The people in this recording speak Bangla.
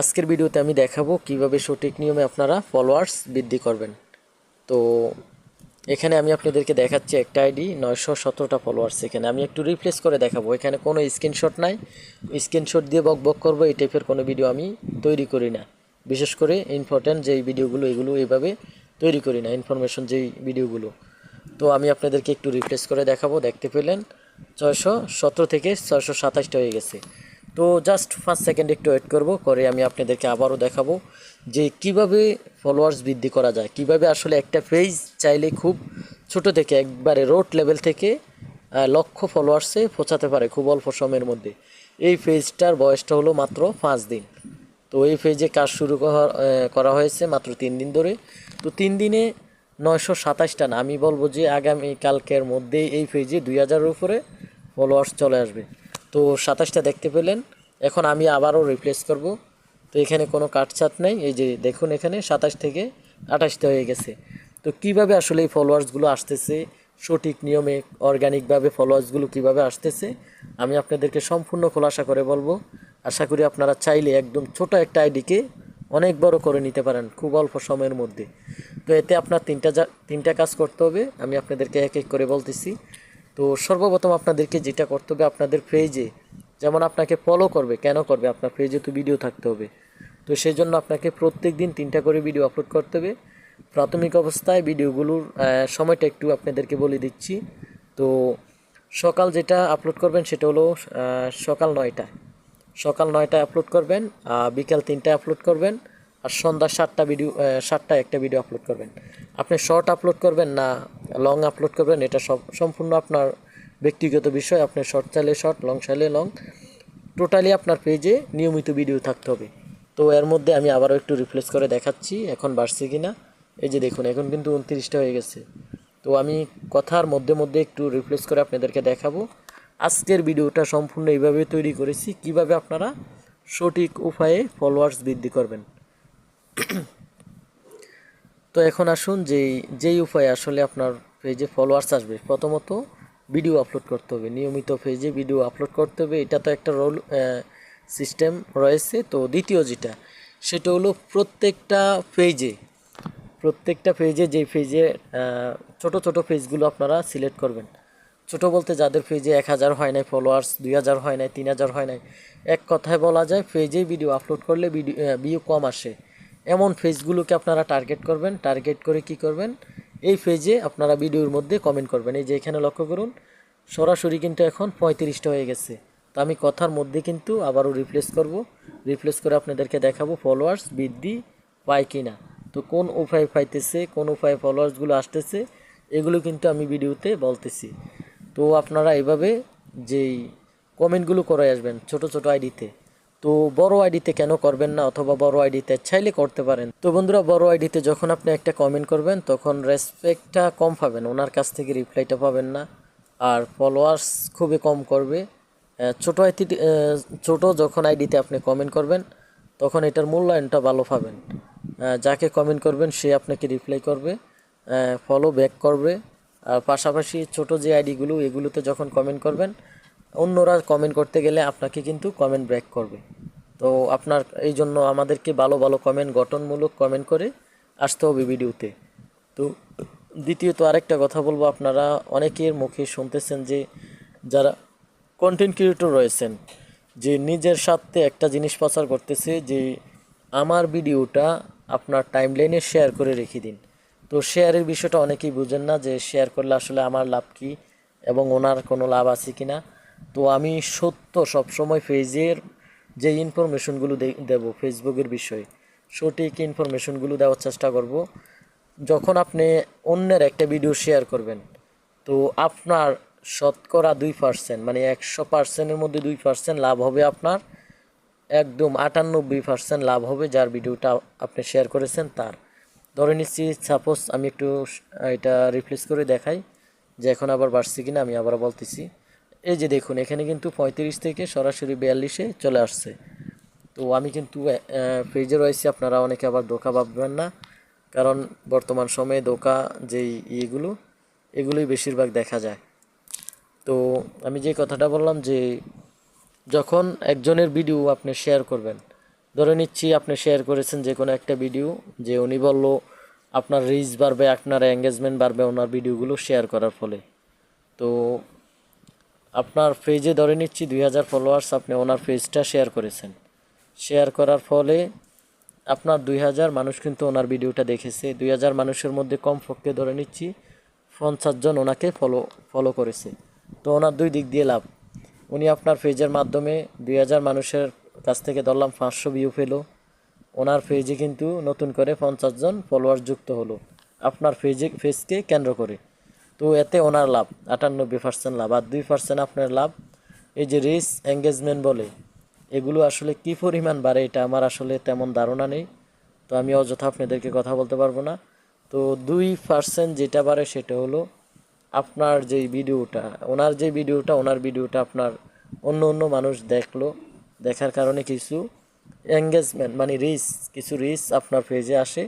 আজকের ভিডিওতে আমি দেখাবো কীভাবে সঠিক নিয়মে আপনারা ফলোয়ার্স বৃদ্ধি করবেন। তো এখানে আমি আপনাদেরকে দেখাচ্ছি একটা আইডি নয়শো সতেরোটা ফলোয়ার্স এখানে। আমি একটু রিপ্লেস করে দেখাবো। এখানে কোনো স্ক্রিনশট নাই। স্ক্রিনশট দিয়ে বক বক করব, এই টাইপের কোনো ভিডিও আমি তৈরি করি না। বিশেষ করে ইম্পর্ট্যান্ট যেই ভিডিওগুলো এগুলো এইভাবে তৈরি করি না ইনফরমেশন যেই ভিডিওগুলো তো আমি আপনাদেরকে একটু রিপ্লেস করে দেখাবো। দেখতে পেলেন, ছয়শো সতেরো থেকে ছয়শো সাতাশটা হয়ে গেছে। তো জাস্ট ফার্স্ট সেকেন্ড একটু ওয়েট করব, করে আমি আপনাদেরকে আবারও দেখাবো যে কীভাবে ফলোয়ার্স বৃদ্ধি করা যায়। কীভাবে আসলে একটা পেজ চাইলে খুব ছোট থেকে, একবারে রোড লেভেল থেকে লক্ষ ফলোয়ার্সে পৌঁছাতে পারে খুব অল্প সময়ের মধ্যে। এই পেজটার বয়সটা হলো মাত্র পাঁচ দিন। তো এই পেজে কাজ শুরু করা- হয়েছে মাত্র তিন দিন ধরে। তো তিন দিনে নয়শো সাতাশটা না, আমি বলব যে আগামী কালকের মধ্যেই এই পেজে দুই হাজারের উপরে ফলোয়ার্স চলে আসবে। তো সাতাশটা দেখতে পেলেন। এখন আমি আবারও রিপ্লেস করব। তো এখানে কোনো কাটছাট নেই। এই যে দেখুন এখানে সাতাশ থেকে আঠাশটা হয়ে গেছে। তো কীভাবে আসলে এই ফলোয়ার্সগুলো আসতেছে? সঠিক নিয়মে অর্গানিকভাবে ফলোয়ার্সগুলো কীভাবে আসতেছে? আমি আপনাদেরকে সম্পূর্ণ খোলাসা করে বলব। আশা করি আপনারা চাইলে একদম ছোট একটা আইডিকে অনেক বড় করে নিতে পারেন খুব অল্প সময়ের মধ্যে। তো এতে আপনার তিনটা তিনটা কাজ করতে হবে। আমি আপনাদেরকে এক এক করে বলতেছি। তো সর্বপ্রথম আপনাদেরকে যেটা করতে হবে আপনাদের পেজে যেমন আপনাকে ফলো করবে, কেন করবে? আপনার পেজে তো ভিডিও থাকতে হবে। তো সেই জন্য আপনাকে প্রত্যেক দিন তিনটা করে ভিডিও আপলোড করতে হবে। প্রাথমিক অবস্থায় ভিডিওগুলোর সময়টা একটু আপনাদেরকে বলে দিচ্ছি। তো সকাল যেটা আপলোড করবেন সেটা হলো সকাল নয়টায়। সকাল নয়টায় আপলোড করবেন বিকাল তিনটায় আপলোড করবেন, আর সন্ধ্যা সাতটা ভিডিও সাতটায় একটা ভিডিও আপলোড করবেন। আপনি শর্ট আপলোড করবেন না লং আপলোড করবেন, এটা সব, সম্পূর্ণ আপনার ব্যক্তিগত বিষয়, আপনি শর্ট চাইলে শর্ট লং চাইলে লং টোটালি আপনার পেজে নিয়মিত ভিডিও থাকতে হবে। তো এর মধ্যে আমি আবারও একটু রিপ্লেস করে দেখাচ্ছি, এখন বাড়ছে কি না এই যে দেখুন, এখন কিন্তু উনত্রিশটা হয়ে গেছে। তো আমি কথার মধ্যে মধ্যে একটু রিপ্লেস করে আপনাদেরকে দেখাবো। আজকের ভিডিওটা সম্পূর্ণ এইভাবে তৈরি করেছি, কীভাবে আপনারা সঠিক উপায়ে ফলোয়ার্স বৃদ্ধি করবেন। তো এখন আসুন, যেই যেই উপায়ে আসলে আপনার পেজে ফলোয়ার্স আসবে, প্রথমত ভিডিও আপলোড করতে হবে। নিয়মিত পেজে ভিডিও আপলোড করতে হবে। এটা তো একটা রোল সিস্টেম রয়েছে। তো দ্বিতীয় যেটা, সেটা হলো প্রত্যেকটা পেজে প্রত্যেকটা পেজে যেই পেজে ছোট ছোট পেজগুলো আপনারা সিলেক্ট করবেন। ছোট বলতে যাদের পেজে এক হাজার হয় নাই ফলোয়ার্স দুই হাজার হয় নাই, তিন হাজার হয় নাই, এক কথায় বলা যায়, পেজে ভিডিও আপলোড করলে ভিডিও ভিউ কম আসে। এমন ফেজগুলোকে আপনারা টার্গেট করবেন। টার্গেট করে কি করবেন? এই ফেজে আপনারা ভিডিওর মধ্যে কমেন্ট করবেন। এই যে এখানে লক্ষ্য করুন, সরাসরি কিন্তু এখন পঁয়ত্রিশটা হয়ে গেছে। তো আমি কথার মধ্যে কিন্তু আবারও রিপ্লেস করব। রিপ্লেস করে আপনাদেরকে দেখাবো ফলোয়ার্স বৃদ্ধি পায় কি না তো কোন উপায় পাইতেছে, কোন উপায়ে ফলোয়ার্সগুলো আসতেছে, এগুলো কিন্তু আমি ভিডিওতে বলতেছি। তো আপনারা এভাবে যেই কমেন্টগুলো করে আসবেন ছোট ছোট আইডিতে তো বড় আইডিতে কেন করবেন না অথবা বড় আইডিতে চাইলে করতে পারেন? তো বন্ধুরা, বড় আইডিতে যখন আপনি একটা কমেন্ট করবেন, তখন রেসপেক্টটা কম পাবেন। ওনার কাছ থেকে রিপ্লাইটা পাবেন না। আর ফলোয়ার্স খুবই কম করবে। ছোট আইডি ছোট যখন আইডিতে আপনি কমেন্ট করবেন, তখন এটার মূল্যায়নটা ভালো পাবেন। যাকে কমেন্ট করবেন, সে আপনাকে রিপ্লাই করবে ফলো ব্যাক করবে। আর পাশাপাশি ছোট যে আইডিগুলো, এগুলোতে যখন কমেন্ট করবেন অন্যরা কমেন্ট করতে গেলে আপনাকে কিন্তু কমেন্ট ব্যাক করবে। তো আপনার এই জন্য আমাদেরকে ভালো ভালো কমেন্ট গঠনমূলক কমেন্ট করে আসতে হবে ভিডিওতে। তো দ্বিতীয়ত আরেকটা কথা বলব, আপনারা অনেকের মুখে শুনতেছেন যে যারা কন্টেন্ট ক্রিয়েটর রয়েছেন, যে নিজের স্বার্থে একটা জিনিস প্রচার করতেছে যে আমার ভিডিওটা আপনার টাইমলাইনে শেয়ার করে রেখে দিন। তো শেয়ারের বিষয়টা অনেকেই বুঝেন না যে শেয়ার করলে আসলে আমার লাভ কী এবং ওনার কোনো লাভ আছে কি না তো আমি সত্য সবসময় পেজের যে ইনফরমেশনগুলো দেব, ফেসবুকের বিষয়ে, সঠিক ইনফরমেশনগুলো দেওয়ার চেষ্টা করব। যখন আপনি অন্যের একটা ভিডিও শেয়ার করবেন, তো আপনার শতকরা দুই পার্সেন্ট মানে একশো পার্সেন্টের মধ্যে দুই পার্সেন্ট লাভ হবে আপনার, একদম আটানব্বই পার্সেন্ট লাভ হবে যার ভিডিওটা আপনি শেয়ার করেছেন তার। ধরে নিচ্ছি সাপোজ আমি একটু এটা রিপ্লেস করে দেখাই, যে এখন আবার বাড়ছে কিনা আমি আবার বলতেছি। এই যে দেখুন, এখানে কিন্তু পঁয়ত্রিশ থেকে সরাসরি বিয়াল্লিশে চলে আসছে। তো আমি কিন্তু ফ্রিজে রয়েছি, আপনারা অনেকে আবার ধোকা ভাববেন না। কারণ বর্তমান সময়ে ধোকা যেই ইয়েগুলো, এগুলোই বেশিরভাগ দেখা যায়। তো আমি যে কথাটা বললাম যে, যখন একজনের ভিডিও আপনি শেয়ার করবেন, ধরে নিচ্ছি আপনি শেয়ার করেছেন যে কোনো একটা ভিডিও যে উনি বলল আপনার রিচ বাড়বে, আপনার এঙ্গেজমেন্ট বাড়বে ওনার ভিডিওগুলো শেয়ার করার ফলে। তো আপনার পেজে ধরে নিচ্ছি দুই হাজার ফলোয়ার্স আপনি ওনার পেজটা শেয়ার করেছেন। শেয়ার করার ফলে আপনার দুই হাজার মানুষ কিন্তু ওনার ভিডিওটা দেখেছে। দুই হাজার মানুষের মধ্যে কম কমপক্ষে ধরে নিচ্ছি পঞ্চাশ জন ওনাকে ফলো ফলো করেছে। তো ওনার দুই দিক দিয়ে লাভ। উনি আপনার পেজের মাধ্যমে দুই হাজার মানুষের কাছ থেকে ধরলাম পাঁচশো ভিউ পেল। ওনার পেজে কিন্তু নতুন করে পঞ্চাশ জন ফলোয়ার যুক্ত হলো। আপনার পেজে পেজকে কেন্দ্র করে। তো এতে ওনার লাভ, আটানব্বই পার্সেন্ট লাভ। আর দুই পার্সেন্ট আপনার লাভ, এই যে রিস এঙ্গেজমেন্ট বলে, এগুলো আসলে কি পরিমাণ বাড়ে এটা আমার আসলে তেমন ধারণা নেই। তো আমি অযথা আপনাদেরকে কথা বলতে পারব না। তো দুই পার্সেন্ট যেটা বাড়ে সেটা হলো আপনার যেই ভিডিওটা, ওনার যে ভিডিওটা, ওনার ভিডিওটা আপনার অন্য অন্য মানুষ দেখল, দেখার কারণে কিছু এঙ্গেজমেন্ট মানে রিস কিছু রিস আপনার পেজে আসে।